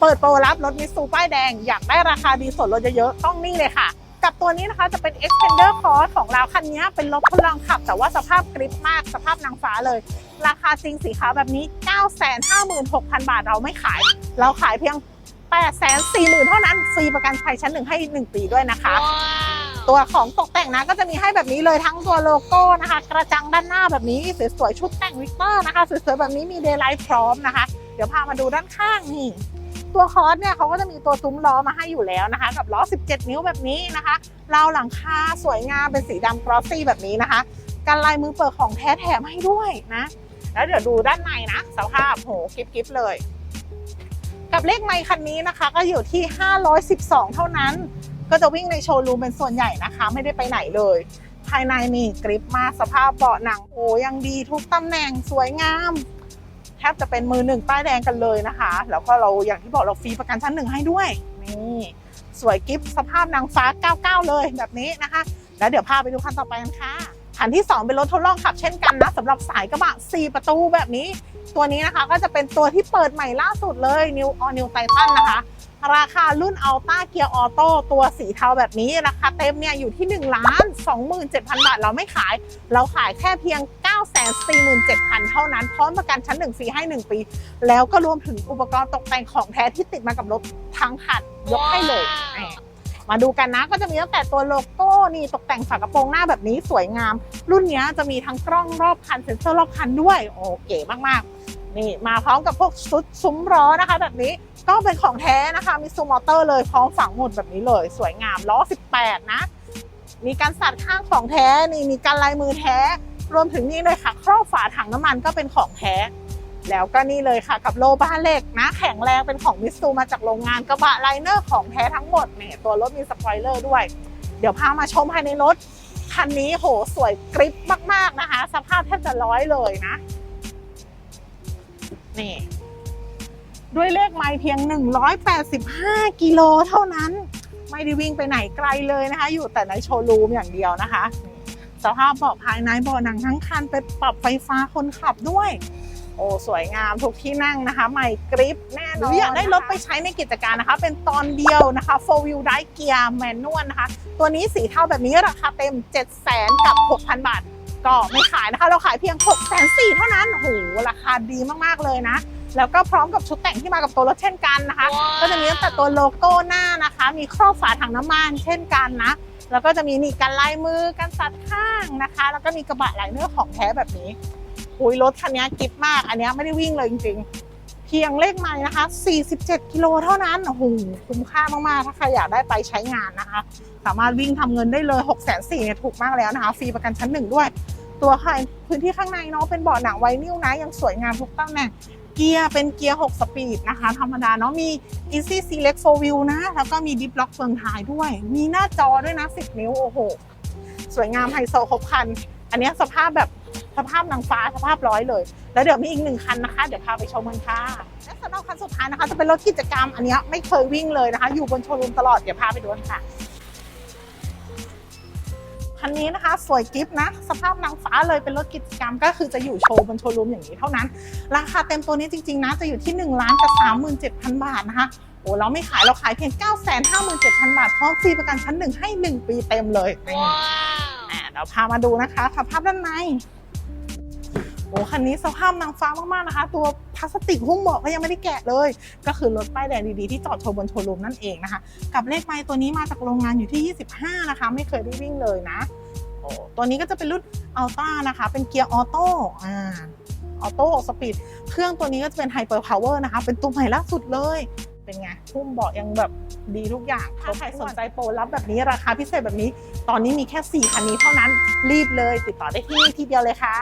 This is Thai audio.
เปิดโปรรับรถมิตซูป้ายแดง อยากได้ราคาดีส่วนลดเยอะๆ ต้องนี่เลยค่ะ กับตัวนี้นะคะจะเป็น Extender Cross ของเราคันนี้เป็นรถทดลองขับ แต่ว่าสภาพกริปมากสภาพนางฟ้าเลย ราคาจริงสีขาวแบบนี้ 956,000 บาทเราไม่ขาย เราขายเพียง 840,000 เท่านั้นฟรีประกันภัยชั้นหนึ่งให้ 1 ปีด้วยนะคะ ตัวของตกแต่งนะก็จะมีให้แบบนี้เลยทั้งตัวโลโก้นะคะ กระจังด้านหน้าแบบนี้สวยๆชุดแต่งวิกเตอร์นะคะสวยๆแบบนี้มีเดย์ไลท์พร้อมนะคะ เดี๋ยวพามาดูด้านข้างนี่ ตัวคอร์สเนี่ยเขาก็จะมีตัวซุ้มล้อมาให้อยู่แล้วนะคะ กับล้อ 17 นิ้วแบบนี้นะคะราวหลังคาสวยงามเป็นสีดำกรอสซี่แบบนี้นะคะกันลายมือเปิดของแท้แถมให้ด้วยนะแล้วเดี๋ยวดูด้านในนะสภาพโหกิฟๆเลย กับเลขไมค์คันนี้นะคะ ก็อยู่ที่ 512 เท่านั้น ก็จะวิ่งในโชว์รูมเป็นส่วนใหญ่นะคะ ไม่ได้ไปไหนเลย ภายในมีกริปมาสภาพเบาะหนังโอ้ยังดีทุกตำแหน่งสวยงาม แทบจะเป็นมือหนึ่งป้ายแดงกันเลยนะคะ แล้วก็เราอย่างที่บอกเราฟรีประกันชั้นหนึ่งให้ด้วยนี่สวยกิฟสภาพนางฟ้า 99 เลยแบบนี้นะคะ แล้วเดี๋ยวพาไปดูคันต่อไปกันค่ะคันที่ 2 เป็นรถทดลองขับเช่นกันนะสำหรับสายกระบะ 4 ประตูแบบนี้ ตัวนี้นะคะก็จะเป็นตัวที่เปิดใหม่ล่าสุดเลย New All New Titan นะคะ ราคารุ่น Alta Gear Auto ตัวสีเทาแบบนี้ ราคาเต็มเนี่ยอยู่ที่1ล้าน27,000 บาท เราไม่ขาย เราขายแค่เพียง 947,000 เท่านั้น พร้อมประกันชั้น 1 ฟรีให้ 1 ปี แล้วก็รวมถึงอุปกรณ์ตกแต่งของแท้ที่ติดมากับรถทั้งคันยกให้เลยแหมมาดูกันนะก็จะมีตั้งแต่ตัวโลโก้นี่ตกแต่งฝากระโปรงหน้าแบบนี้สวยงาม รุ่นเนี้ยจะมีทั้งกล้องรอบคันเซ็นเซอร์รอบคันด้วย โอเก๋มากๆ นี่มาพร้อมกับพวกชุดซุ้มล้อนะคะ แบบนี้ก็เป็นของแท้นะคะ มีซูมอเตอร์เลยพร้อมฝังหมดแบบนี้เลย สวยงามล้อ 18 นะมีการสัดข้างของแท้นี่มีการลายมือแท้ รวมถึงนี่เลยค่ะ ครอบฝาถังน้ำมันก็เป็นของแท้ แล้วก็นี่เลยค่ะกับโลบ้าเหล็กนะ แข็งแรงเป็นของมิสซูมาจากโรงงานกระบะไลเนอร์ของแท้ทั้งหมดเนี่ยตัวรถมีสปอยเลอร์ด้วย เดี๋ยวพามาชมภายในรถ คันนี้โหสวยกริปมากๆนะคะ สภาพแทบจะร้อยเลยนะ นี่ ด้วยเลขไมล์เพียง 185 กิโลเท่านั้นไม่ได้วิ่งไปไหนไกลเลยนะคะ อยู่แต่ในโชว์รูมอย่างเดียวนะคะ สภาพเบาะภายในเบาะหนังทั้งคันไปปรับไฟฟ้าคนขับด้วย โอ้สวยงามทุกที่นั่งนะคะ ใหม่กริปแน่นอนหรืออยากได้รถไปใช้ในกิจการนะคะ เป็นตอนเดียวนะคะ4 wheel drive gear manual นะคะ ตัวนี้สีเทาแบบนี้ราคาเต็ม7 0 0 0 0 0กับ 6,000 บาท ก็ไม่ขายนะคะ เราขายเพียง 6 4 0 0 0เท่านั้นโอ้โหราคาดีมากๆเลยนะแล้วก็พร้อมกับชุดแต่งที่มากับตัวรถเช่นกันนะคะ ก็จะมีตั้งแต่ตัวโลโก้หน้านะคะ มีครอบฝาถังน้ำมันเช่นกันนะ แล้วก็จะมีนี่กันลายมือกันสัดข้างนะคะ แล้วก็มีกระบะไลเนอร์ของแท้แบบนี้อุยรถคันนี้กิฟมาก อันนี้ไม่ได้วิ่งเลยจริงๆ เพียงเลขไม้นะคะ 47 กิโลเท่านั้นโอ้โหคุ้มค่ามากๆ ถ้าใครอยากได้ไปใช้งานนะคะ สามารถวิ่งทำเงินได้เลย 6 4 0 0 0เนี่ยถูกมากแล้วนะคะ ฟรีประกันชั้นหนึ่งด้วย ตัวใครพื้นที่ข้างในเนาะเป็นเบาะหนังไวนิลนะยังสวยงามทุกตำแหน่ง เกียร์เป็นเกียร์ 6 สปีดนะคะ ธรรมดาเนาะมี Easy Select 4 Wheel นะ แล้วก็มี Deep Lock เฟืองท้ายด้วย มีหน้าจอด้วยนะ 10 นิ้ว โอ้โห สวยงามไฮโซครบคัน อันนี้สภาพแบบสภาพนางฟ้าสภาพร้อยเลย แล้วเดี๋ยวมีอีกหนึ่งคันนะคะ เดี๋ยวพาไปชมกันค่ะและสำหรับคันสุดท้ายนะคะ จะเป็นรถกิจกรรมอันนี้ไม่เคยวิ่งเลยนะคะ อยู่บนโชว์รูมตลอดเดี๋ยวพาไปดูกันค่ะ คันนี้นะคะสวยกิฟต์นะ สภาพนางฟ้าเลยเป็นรถกิจกรรมก็คือจะอยู่โชว์บนโชว์รูมอย่างนี้เท่านั้น ราคาเต็มตัวนี้จริงๆนะจะอยู่ที่1ล้านกับ37,000บาทนะคะโอ้เราไม่ขายเราขายเพียง 957,000 บาทพร้อมฟรีประกันชั้นหนึ่งให้ 1 ปีเต็มเลยอ่าเดี๋ยวพามาดูนะคะสภาพด้านใน โอ้คันนี้สภาพนางฟ้ามากๆนะคะ ตัวพลาสติกหุ้มเบาะก็ยังไม่ได้แกะเลย ก็คือรถป้ายแดงดีๆที่จอดโชว์บนโชว์รูมนั่นเองนะคะ กับเลขไมล์ตัวนี้มาจากโรงงานอยู่ที่ 25 นะคะ ไม่เคยได้วิ่งเลยนะโอ้ตัวนี้ก็จะเป็นรุ่นอัลต้านะคะ เป็นเกียร์ออโต้อ่าออโต้สปีดเครื่องตัวนี้ก็จะเป็นไฮเปอร์พาวเวอร์นะคะ เป็นตัวใหม่ล่าสุดเลยเป็นไงหุ้มเบาะยังแบบดีทุกอย่างถ้าใครสนใจโปรรับแบบนี้ราคาพิเศษแบบนี้ ตอนนี้มีแค่ 4 คันนี้เท่านั้นรีบเลย ติดต่อได้ที่นี่ทีเดียวเลยค่ะ